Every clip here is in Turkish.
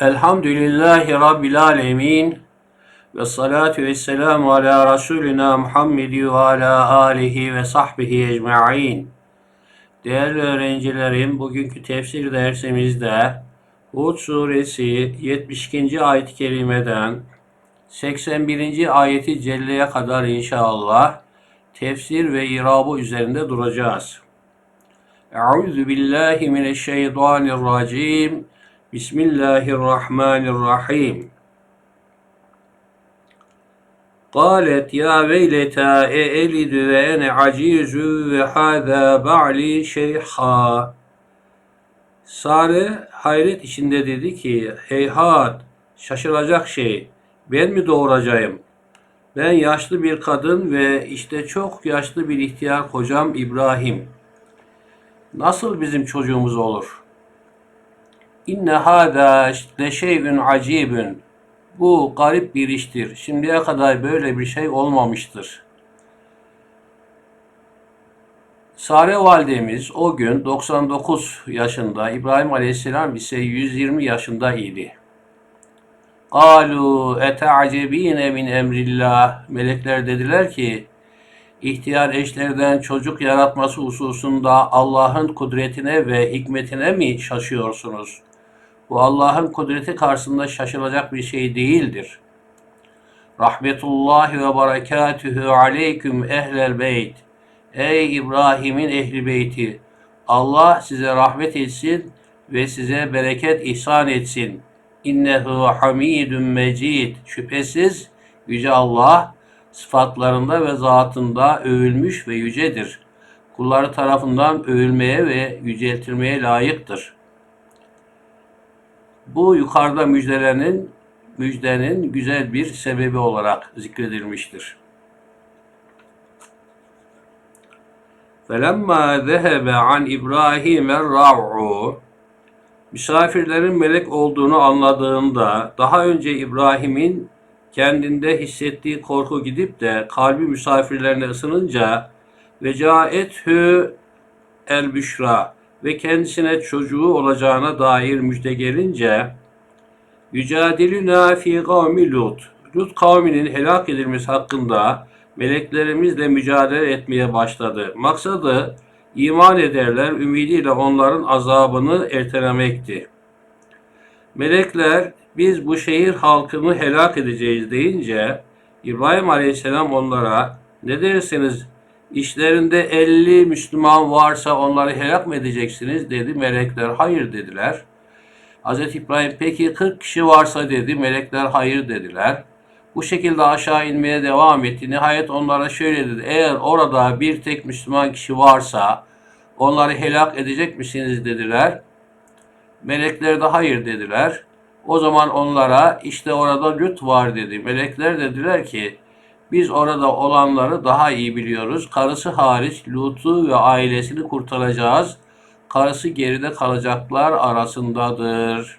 Elhamdülillahi Rabbil Alemin ve salatu ve selamu ala Resulina Muhammedi ve ala alihi ve sahbihi ecma'in. Değerli öğrencilerim, bugünkü tefsir dersimizde Hud suresi 72. ayet-i kerimeden 81. ayeti celleye kadar inşallah tefsir ve irabı üzerinde duracağız. Euzu billahi mineşşeytanirracim. Bismillahirrahmanirrahim. قالت يا ويلتى أألد وأنا عجيز وهذا بعلي شيخا Sare hayret içinde dedi ki heyhat şaşılacak şey ben mi doğuracağım? Ben yaşlı bir kadın ve işte çok yaşlı bir ihtiyar kocam İbrahim. Nasıl bizim çocuğumuz olur? İnne hâdâ le şey'ün acibün. Bu garip bir iştir. Şimdiye kadar böyle bir şey olmamıştır. Sare validemiz o gün 99 yaşında, İbrahim Aleyhisselam ise 120 yaşında idi. Kalu eta'cebine min emrillah. Melekler dediler ki, ihtiyar eşlerden çocuk yaratması hususunda Allah'ın kudretine ve hikmetine mi şaşıyorsunuz? Bu Allah'ın kudreti karşısında şaşılacak bir şey değildir. Rahmetullahi ve berekatühü aleyküm ehlel beyt. Ey İbrahim'in ehli beyti! Allah size rahmet etsin ve size bereket ihsan etsin. İnnehu hamidun mecid. Şüphesiz Yüce Allah sıfatlarında ve zatında övülmüş ve yücedir. Kulları tarafından övülmeye ve yüceltilmeye layıktır. Bu yukarıda müjdelerin müjdenin güzel bir sebebi olarak zikredilmiştir. Felemma zehebe an İbrahim ra'u Misafirlerin melek olduğunu anladığında daha önce İbrahim'in kendinde hissettiği korku gidip de kalbi misafirlerine ısınınca ve caethü el büşra ve kendisine çocuğu olacağına dair müjde gelince Yücadilüna fi kavmi Lut. Lut kavminin helak edilmesi hakkında meleklerimizle mücadele etmeye başladı. Maksadı iman ederler ümidiyle onların azabını ertelemekti. Melekler biz bu şehir halkını helak edeceğiz deyince İbrahim Aleyhisselam onlara ne dersiniz işlerinde 50 Müslüman varsa onları helak mı edeceksiniz dedi. Melekler hayır dediler. Hz. İbrahim peki 40 kişi varsa dedi. Melekler hayır dediler. Bu şekilde aşağı inmeye devam etti. Nihayet onlara şöyle dedi. Eğer orada bir tek Müslüman kişi varsa onları helak edecek misiniz dediler. Melekler de hayır dediler. O zaman onlara işte orada Lüt var dedi. Melekler dediler ki biz orada olanları daha iyi biliyoruz. Karısı hariç Lut'u ve ailesini kurtaracağız. Karısı geride kalacaklar arasındadır.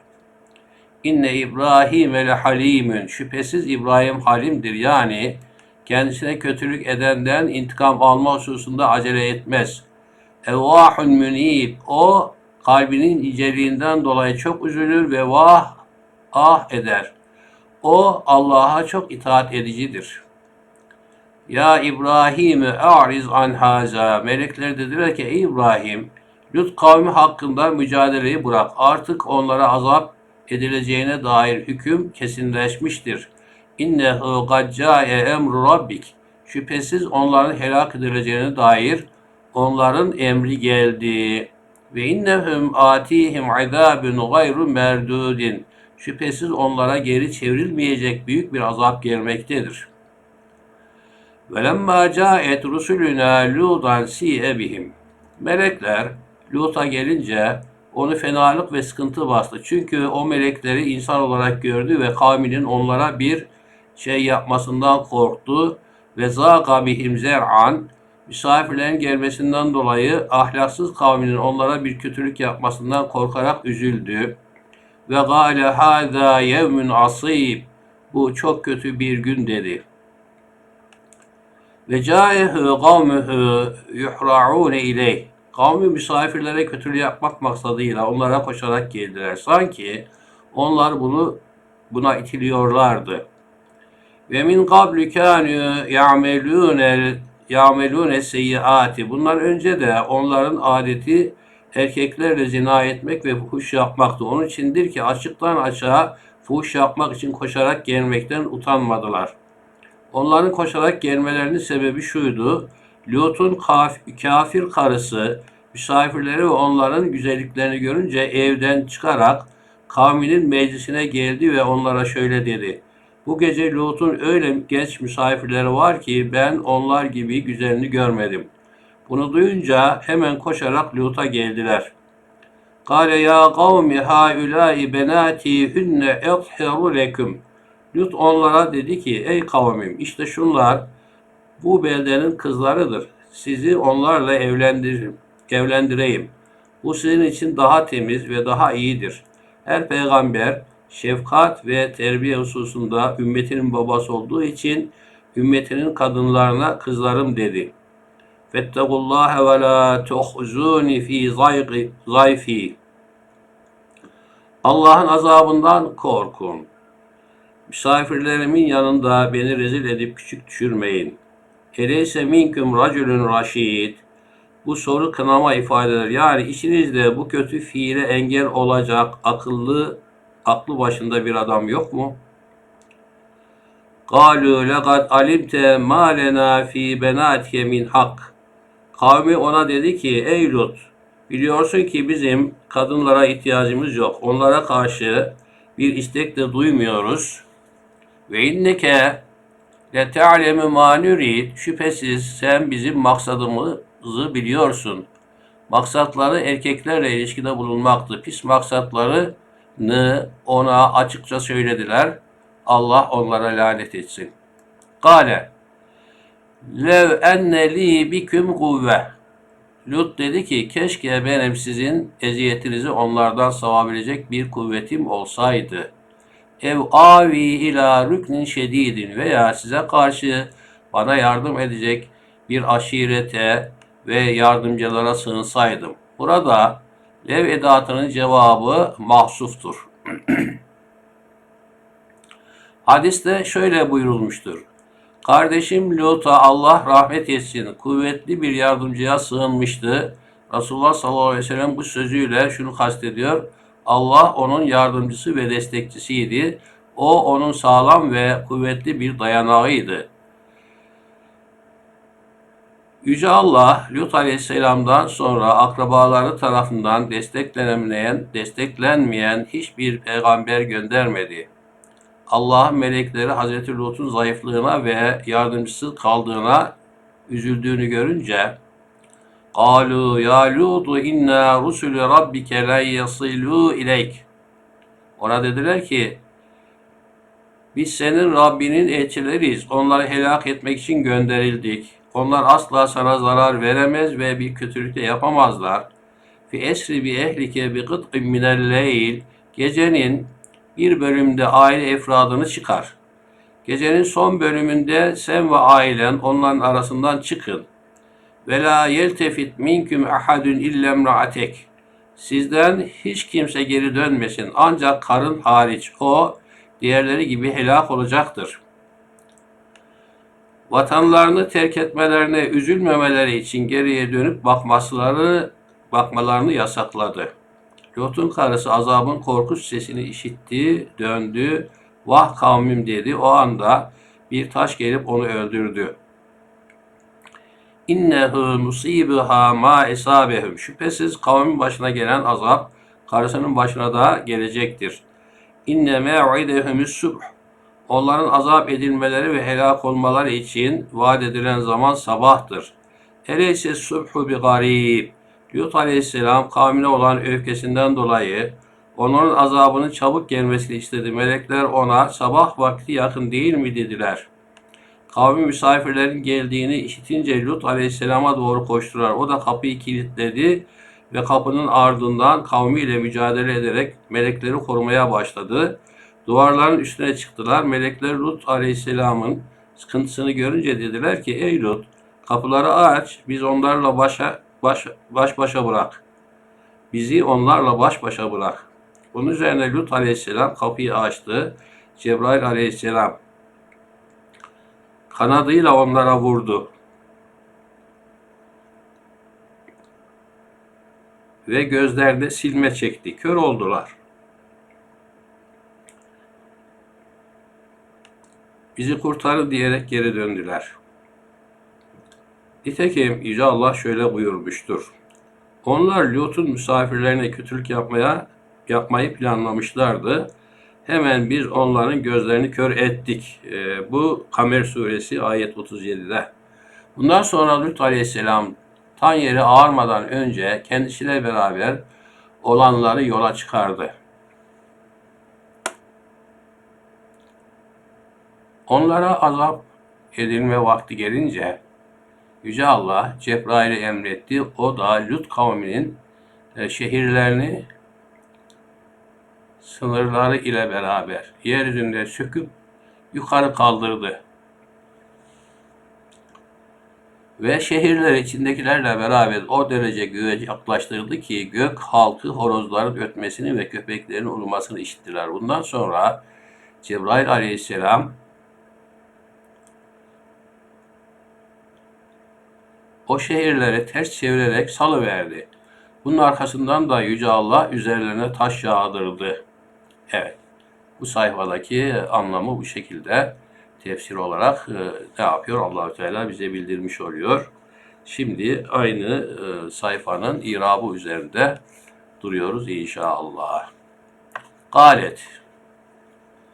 İnne İbrahim ve halimün. Şüphesiz İbrahim halimdir. Yani kendisine kötülük edenden intikam alma hususunda acele etmez. Evvahun münib. O kalbinin inceliğinden dolayı çok üzülür ve vah ah eder. O Allah'a çok itaat edicidir. Ya İbrahim a'riz an haza. Melekler dediler ki ey İbrahim Lut kavmi hakkında mücadeleyi bırak. Artık onlara azap edileceğine dair hüküm kesinleşmiştir. İnnehu gaccae emru rabbik. Şüphesiz onların helak edileceğine dair onların emri geldi. Ve innehum atihim azabun gayru merdudin. Şüphesiz onlara geri çevrilmeyecek büyük bir azap gelmektedir. Lemma caet rusuluna ludan si'e bihim. Melekler Lut'a gelince onu fenalık ve sıkıntı bastı. Çünkü o melekleri insan olarak gördü ve kavminin onlara bir şey yapmasından korktu. Ve zâka bihim zer'an misafirlerin gelmesinden dolayı ahlaksız kavminin onlara bir kötülük yapmasından korkarak üzüldü. Ve gâle hâzâ yevmün asîb bu çok kötü bir gün dedi. Ve câehu kavmuhu yuhra'ûne ileyh Kavmi misafirlere kötülük yapmak maksadıyla onlara koşarak geldiler. Sanki Onlar bunu buna itiliyorlardı. Ve min qablu kânû ya'melûne ya'melûne seyyiati. Bunlar önce de onların adeti erkeklerle zina etmek ve fuhuş yapmaktı. Onun içindir ki açıktan açığa fuhuş yapmak için koşarak gelmekten utanmadılar. Onların koşarak gelmelerinin sebebi şuydu. Lut'un kaf- kafir karısı misafirleri ve onların güzelliklerini görünce evden çıkarak kavminin meclisine geldi ve onlara şöyle dedi. Bu gece Lut'un öyle genç misafirleri var ki ben onlar gibi güzelini görmedim. Bunu duyunca hemen koşarak Lut'a geldiler. Kale ya kavmi haulâi benâti hünne ethiru leküm. Lut onlara dedi ki ey kavmim işte şunlar bu beldenin kızlarıdır. Sizi onlarla evlendiririm, evlendireyim. Bu sizin için daha temiz ve daha iyidir. Her peygamber şefkat ve terbiye hususunda ümmetinin babası olduğu için ümmetinin kadınlarına kızlarım dedi. Fettekullaha ve la tuhzuni fi zayfi. Allah'ın azabından korkun. Misafirlerimin yanında beni rezil edip küçük düşürmeyin. Eleyse minküm racülün raşid. Bu soru kınama ifadeler. Yani içinizde bu kötü fiile engel olacak akıllı, aklı başında bir adam yok mu? قَالُوا لَقَدْ عَلِمْتَ مَا لَنَا ف۪ي بَنَاتِكَ مِنْ hak. Kavmi ona dedi ki ey Lut biliyorsun ki bizim kadınlara ihtiyacımız yok. Onlara karşı bir istek de duymuyoruz. Ve inneke le te'lemu ma nurid. Şüphesiz sen bizim maksadımızı biliyorsun. Maksatları erkeklerle ilişkide bulunmaktı. Pis maksatlarını ona açıkça söylediler. Allah onlara lanet etsin. Kale Lev enne li biküm kuvve. Lut dedi ki keşke benim sizin eziyetinizi onlardan savabilecek bir kuvvetim olsaydı. Ev avi ila rüknin şedidin veya size karşı bana yardım edecek bir aşirete ve yardımcılara sığınsaydım. Burada lev edatının cevabı mahsuftur. Hadiste şöyle buyurulmuştur. Kardeşim Lut'a Allah rahmet etsin. Kuvvetli bir yardımcıya sığınmıştı. Resulullah sallallahu aleyhi ve sellem bu sözüyle şunu kastediyor. Allah onun yardımcısı ve destekçisiydi. O onun sağlam ve kuvvetli bir dayanağıydı. Yüce Allah Lut Aleyhisselam'dan sonra akrabaları tarafından desteklenemeyen, desteklenmeyen hiçbir peygamber göndermedi. Allah'ın melekleri Hazreti Lut'un zayıflığına ve yardımcısı kaldığına üzüldüğünü görünce قَالُوا يَا لُوطُ اِنَّا رُسُلُ رَبِّكَ لَنْ يَصِلُوا اِلَيْكَ Ona dediler ki biz senin Rabbinin elçileriyiz. Onları helak etmek için gönderildik. Onlar asla sana zarar veremez ve bir kötülük de yapamazlar. Fi esri bi ehlike bi kıt'in minel leyl Gecenin bir bölümde aile efradını çıkar. Gecenin son bölümünde sen ve ailen onların arasından çıkın. Ve la yeltefit minküm ahadun illem ra'atek. Sizden hiç kimse geri dönmesin ancak karın hariç o diğerleri gibi helak olacaktır. Vatanlarını terk etmelerine üzülmemeleri için geriye dönüp bakmaları bakmalarını yasakladı. Lot'un karısı azabın korkunç sesini işitti, döndü, vah kavmim dedi. O anda bir taş gelip onu öldürdü. İnnehu musibuha ma esabehum. Şüphesiz kavmin başına gelen azap karısının başına da gelecektir. İnne me'idehumüs subh. Onların azap edilmeleri ve helak olmaları için vaat edilen zaman sabahtır. Eleyse subhu bi garib. Lut aleyhisselam kavmine olan öfkesinden dolayı onların azabının çabuk gelmesini istedi. Melekler ona sabah vakti yakın değil mi dediler. Kavmi misafirlerin geldiğini işitince Lut aleyhisselama doğru koştular. O da kapıyı kilitledi ve kapının ardından kavmiyle mücadele ederek melekleri korumaya başladı. Duvarların üstüne çıktılar. Melekler Lut aleyhisselamın sıkıntısını görünce dediler ki ey Lut kapıları aç biz onlarla başa baş, baş başa bırak. Bizi onlarla baş başa bırak. Bunun üzerine Lut aleyhisselam kapıyı açtı. Cebrail aleyhisselam kanadıyla onlara vurdu. Ve gözlerde silme çekti. Kör oldular. Bizi kurtarın diyerek geri döndüler. Nitekim Yüce Allah şöyle buyurmuştur. Onlar Lut'un misafirlerine kötülük yapmaya yapmayı planlamışlardı. Hemen biz onların gözlerini kör ettik. Ee, bu Kamer suresi ayet 37'de. Bundan sonra Lut aleyhisselam tan yeri ağarmadan önce kendisiyle beraber olanları yola çıkardı. Onlara azap edilme vakti gelince Yüce Allah Cebrail'e emretti. O da Lut kavminin e, şehirlerini sınırları ile beraber yeryüzünde söküp yukarı kaldırdı. Ve şehirler içindekilerle beraber o derece göğe yaklaştırdı ki gök halkı horozların ötmesini ve köpeklerin ulumasını işittiler. Bundan sonra Cebrail aleyhisselam o şehirleri ters çevirerek salıverdi. Bunun arkasından da Yüce Allah üzerlerine taş yağdırdı. Evet. Bu sayfadaki anlamı bu şekilde tefsir olarak e, ne yapıyor Allahü Teala bize bildirmiş oluyor. Şimdi aynı e, sayfanın irabı üzerinde duruyoruz inşallah. Galet.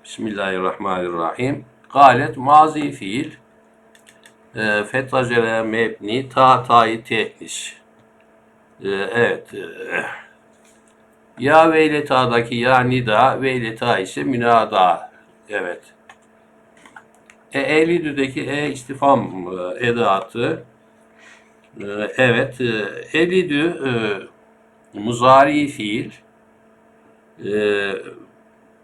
Bismillahirrahmanirrahim. Galet mazi fiil. E, Fetacele mebni ta tayi te'nis. E, evet. E, ya veyleta'daki ya nida, veyleta ise münada. Evet. E, Elidü'deki e istifam e, edatı. E, evet. Elidü e, muzari fiil. E,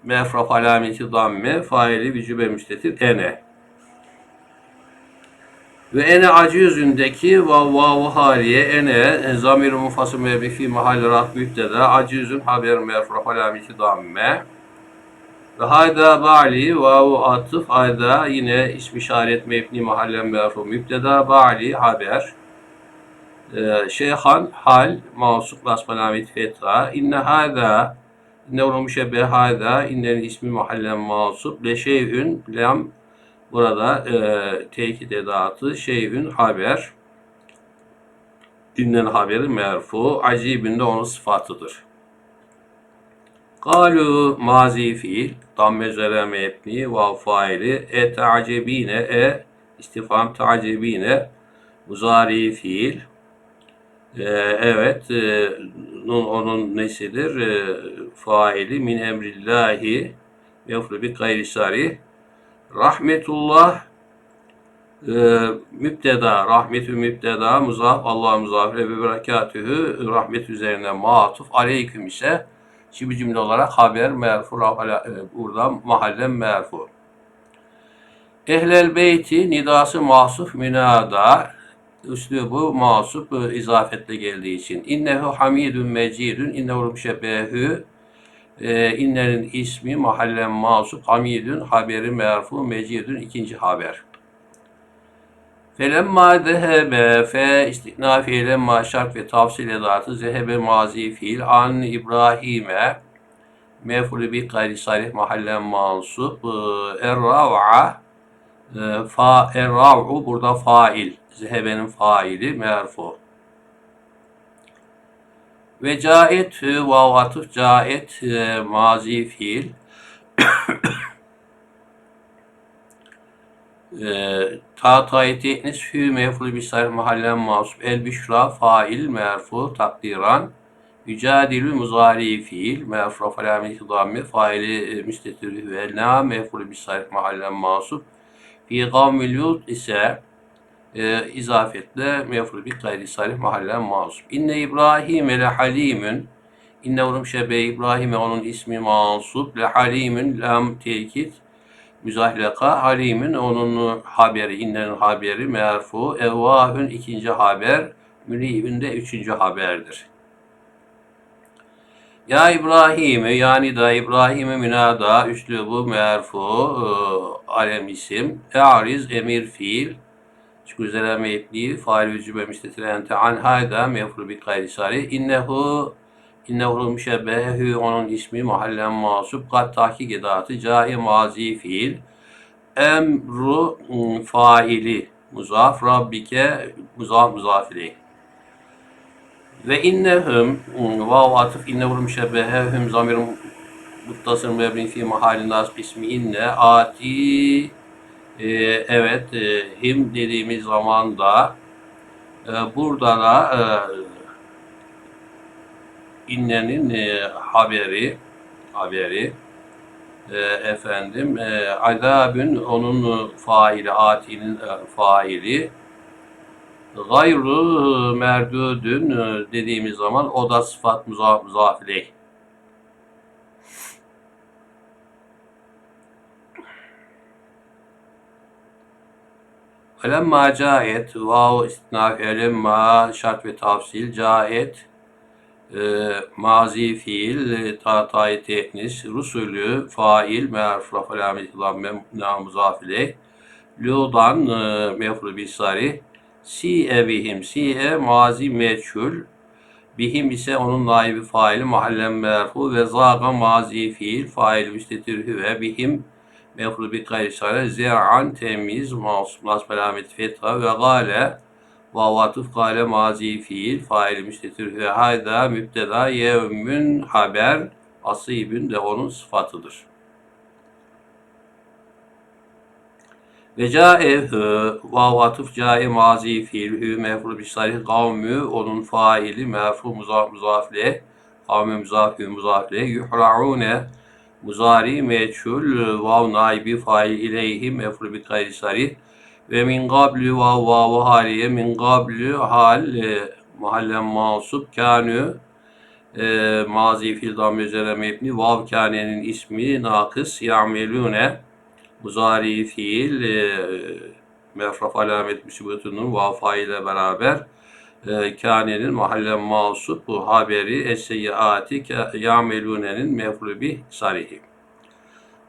mefraf alameti damme, faili vücube müstetir ene. Ve ene acı yüzündeki vav vav haliye ene zamir mufasım ve fi mahalli rahat müddeda acı yüzün haber merfur alameti damme. Ve hayda ba'li vav atıf hayda yine ismi işaret mebni mahallen merfu mübdeda ba'li haber. Ee, şeyhan hal mavsuk lasmalamit fetra. İnne hayda inne onu müşebbe hayda innenin ismi mahallen mavsuk le şeyün lem Burada e, tekit edatı şeyün haber. Dünden haberi merfu. Acibin de onun sıfatıdır. Galu mazi fiil. Damme üzere mebni ve faili. E te'acebine e istifam te'acebine muzari fiil. Ee, evet, e, onun nesidir? E, faili min emrillahi yefru bi gayri sarih Rahmetullah e, müpteda, rahmetü müpteda, muzaf, Allah muzafire ve berekatühü, rahmet üzerine matuf, aleyküm ise şimdi cümle olarak haber merfu, e, burada mahallen merfu. Ehlel beyti nidası mahsuf minada, üslubu mahsup e, izafetle geldiği için. İnnehu hamidun mecidun, innehu müşebbehü, e, innenin ismi mahallen masup hamidün haberi merfu mecidün ikinci haber. Felemma zehebe fe istikna fiilemma şart ve tavsil edatı zehebe mazi fiil an İbrahim'e mefulü bi gayri sarih mahallen mansup errav'a e, fa errav'u burada fail zehebenin faili merfu ve caet vav atıf caet e, mazi fiil. e, ta tayeti etnis hü meful bisar mahallen masub el büşra fail merfu takdiran yücadilü muzari fiil merfu falameti damme faili e, müstetir ve na meful bisar mahallen masub fi kavmil yut ise e, izafetle mefru bir gayri salih mahallen masum. İnne İbrahim le halimün İnne orum şebe İbrahim'e onun ismi mansup le halimün lam tekit müzahleka halimin onun haberi innenin haberi merfu evvahün ikinci haber münibün de üçüncü haberdir. Ya İbrahim'i yani da İbrahim'i münada üslubu merfu e, alem isim e'ariz emir fiil çünkü üzere meyitli fail ve cübe müstetilente an hayda mefru bi gayri sari innehu innehu müşebbehu onun ismi mahallen masup kat tahkik edatı cai mazi fiil. Emru ım, faili muzaf rabbike muzaf muzaf ve innehum vav atıf innehum müşebbehehum zamirin muttasıl mebni fi mahalin nasb ismi inne ati e, evet e, him dediğimiz zaman da e, burada da e, innenin e, haberi haberi e, efendim e, azabün onun faili atinin e, faili Gayru merdudün e, dediğimiz zaman o da sıfat muzaf, Alemma caet vav istinaf elemma şart ve tafsil caet e, mazi fiil e, ta tayi teknis rusulü fail merfu alamet lamme muzaf ileyh Ludan e, mefru bisari Si'e bihim. Si'e mazi meçhul. Bihim ise onun naibi faili mahallen merfu ve zaga mazi fiil fail müstetir ve bihim mefru bi gayri sare zer'an temiz masum nasb alamet fetha ve gale. Vavatuf gale mazi fiil fail müstetir ve hayda mübteda yevmün haber asibün de onun sıfatıdır. Ve cae vav atıf cae mazi fiil hü mefru bi sarih kavmü onun faili merfu muzaf muzafle kavmü muzafü muzafle yuhra'une muzari meçhul vav naibi fail ileyhi mefru bi gayri sarih. Ve min gablü vav vav haliye min gablü hal e, mahallen mansup kânü e, mazi fiil dam üzere mebni vav kânenin ismi nakıs ya'melune muzari fiil e, mefraf alamet müsibetunun vafa ile beraber kânenin mahallen masup bu haberi es-seyyiati ya'melunenin mefrubi sarihi.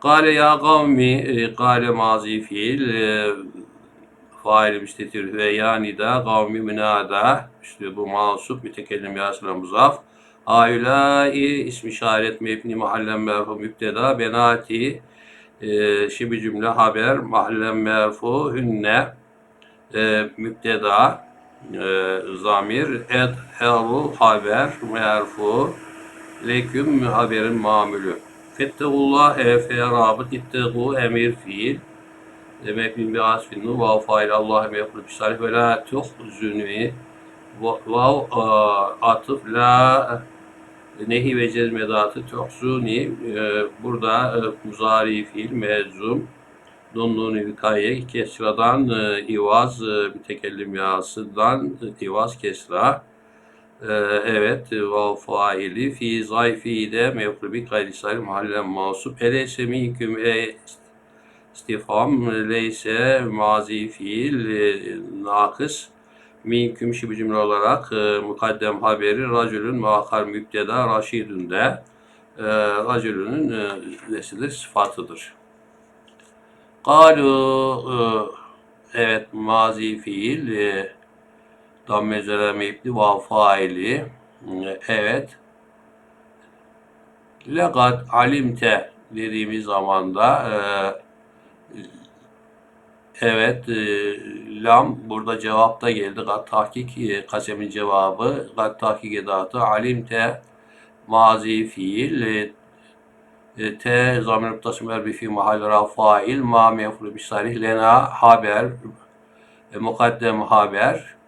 Kale ya kavmi e, kale mazi fiil e, fail müstetir ve yani da kavmi münada işte bu masup mütekellim yasına muzaf Aulâi ismi işaret mebni mahallen merfu mübteda benati e, şibi cümle haber mahallen merfu hünne e, mübteda e, zamir ed heru haber merfu leküm haberin mamülü. Fettegullah e fe rabıt ittegu emir fiil. Demek bin bir asfinu vav fail Allah mefru bisalih ve la tuhzünü vav atıf la nehi ve cezmedatı tuhsuni e, burada e, muzari fiil mezum Donluğun ilkaye kesradan e, ivaz e, mütekellim yasından e, ivaz kesra. E, evet vav faili fi zayfi de mevkubi gayrisal mahallen masup eleyse minküm e istifam leyse mazi fiil e, nakıs. Minküm şibi cümle olarak e, mukaddem haberi racülün muakkar müpteda raşidün de e, racülünün e, nesidir sıfatıdır. Kalu e, evet mazi fiil e, damme üzere vav faili evet legat alimte dediğimiz zaman da e, Evet, e, lam burada cevapta geldi. Gat tahkik e, kasemin cevabı. Gat tahkik edatı. Alimte mazi fiil. E, e, te zamir mutasim verbi fi mahal rafail. Ma mefru bisarih lena haber. E, mukaddem haber.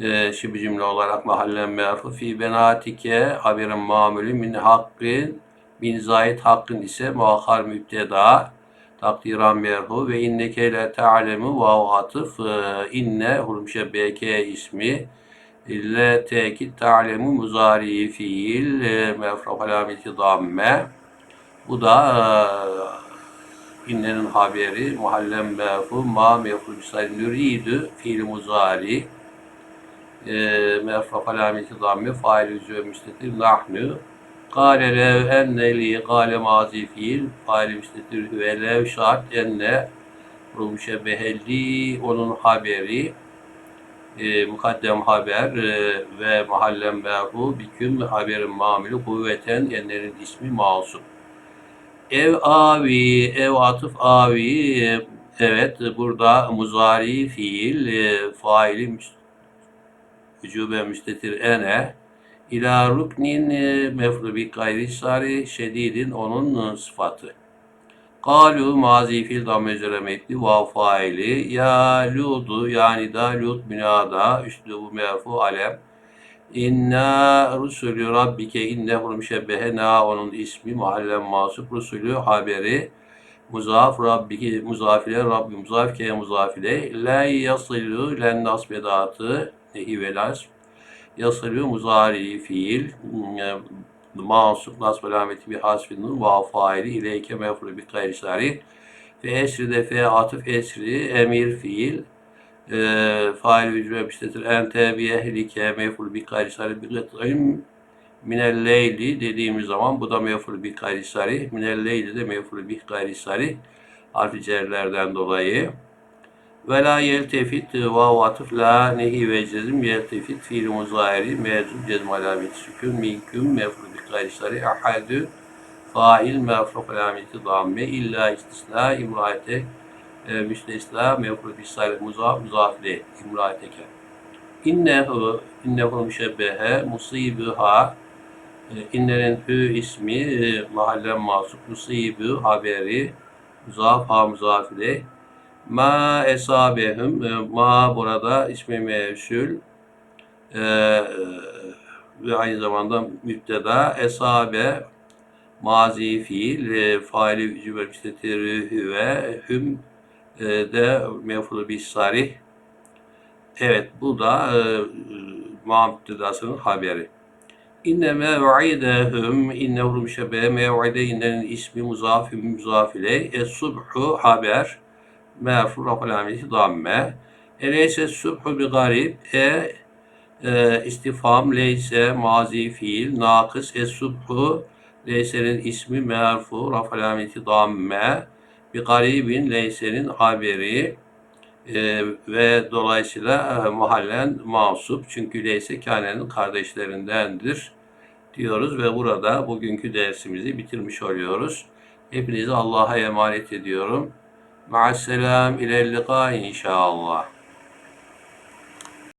E, şibi cümle olarak mahallen merfu fi benatike haberin mamülü min hakkın min zayit hakkın ise muakhar mübteda takdiran merhu ve inneke le ta'lemu vav atıf e, inne hurmşe bk ismi le tekit ta'lemu muzari fiil e, mefraf alameti damme bu da e, innenin haberi muhallem merfu ma mefru bisari nüridü fiil muzari. Mefraf alameti damme fail yüzü müstetir nahnu. Kâle lev enne li kâle mazi fiil fail müstetir ve lev şart enne. Müşebbehelli onun haberi e, mukaddem haber e, ve mahallem merfu biküm haberin mamülü kuvveten enlerin ismi masup. Ev avi, ev atıf avi, evet burada muzari fiil, e, faili vücube müstetir ene, ila ruknin e, mefru bi gayri sari şedidin onun e, sıfatı. Kalu mazi fil damme üzere metni vav faili. Ya ludu yani da lud binada üslubu merfu alem İnna rusulü rabbike innehu müşebbehe na onun ismi mahallen masup rusulü haberi muzaf rabbiki muzafile rabbi muzafike muzafile. La yasilu len nasbedatı nehi velas yasilu muzari fiil mansup nasb alameti bir hasfin nur va faili ileyke mefru bi gayri sari. Fe esri de fe atıf esri emir fiil fail vücube müştetir ente bi ehlike mefru bi gayri bi gıt'im minel leyli dediğimiz zaman bu da mefru bi gayri sari minel leyli de mefru bi gayri sari harfi cerlerden dolayı. Ve la yeltefit vav atıf la nehi ve cezim yeltefit fiil muzahiri mevzu cezm alameti sükun minküm mefru bi gayrisari ahadü fail mefru alameti damme illa istisna imraate e, müstesna mefru bi salih muzaf muzafile imraateke innehu innehu müşebbehe musibuha e, innenin hü ismi e, mahallen masuk musibu haberi muzaf ha muzafile Ma esabehum e, ma burada ismi mevsul e, ve aynı zamanda müpteda esabe mazi fiil e, faili müstetirü ve hüm e, de mefulu bis sarih Evet bu da e, ma müptedasının haberi. İnne mev'idehum innehu müşebbe mev'ide innenin ismi muzaf muzaf ile es-subhu haber merfu rafal amelisi damme. Eleyse subhu bi garib e, e istifam leyse mazi fiil nakıs es subhu leysenin ismi merfu rafal amelisi damme bi garibin leysenin haberi e, ve dolayısıyla e, mahallen masup çünkü leyse kânenin kardeşlerindendir diyoruz ve burada bugünkü dersimizi bitirmiş oluyoruz. Hepinizi Allah'a emanet ediyorum. Ma'asselam ile liqa inşallah.